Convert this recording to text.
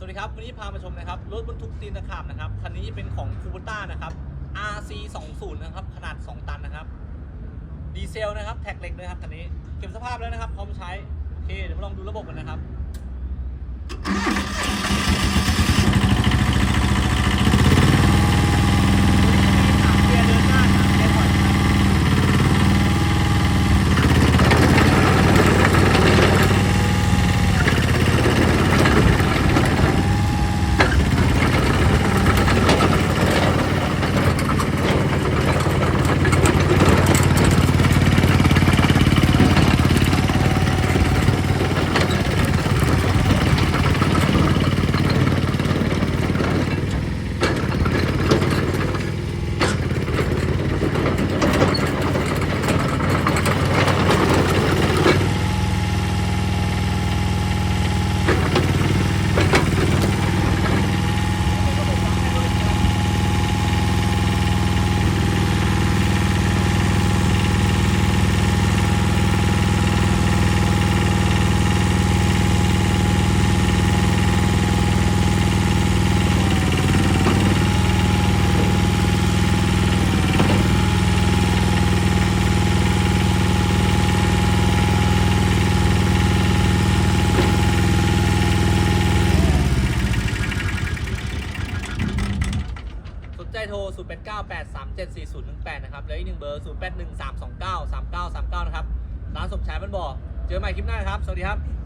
สวัสดีครับวันนี้พามาชมนะครับรถบรรทุกตีนตะขาบนะครับคันนี้เป็นของคูบูต้านะครับ RC 2 0นะครับขนาด 2 ตันนะครับ ดีเซลนะครับแท็กเหล็กเลยครับคันนี้เก็บสภาพแล้วนะครับพร้อมใช้โอเคเดี๋ยวมาลองดูระบบกันนะครับสามเกียร์เดินหน้าสามเกียร์ถอยนะครับ สน ใจโทร 0 8 9 8 3 7 4 0 1 8 นะครับ แล้วอีกหนึ่งเบอร์ 0 8 1 3 2 9 3 9 3 9 นะครับ ร้านสมชายมันบอกเจอกันใหม่คลิปหน้าครับ สวัสดีครับ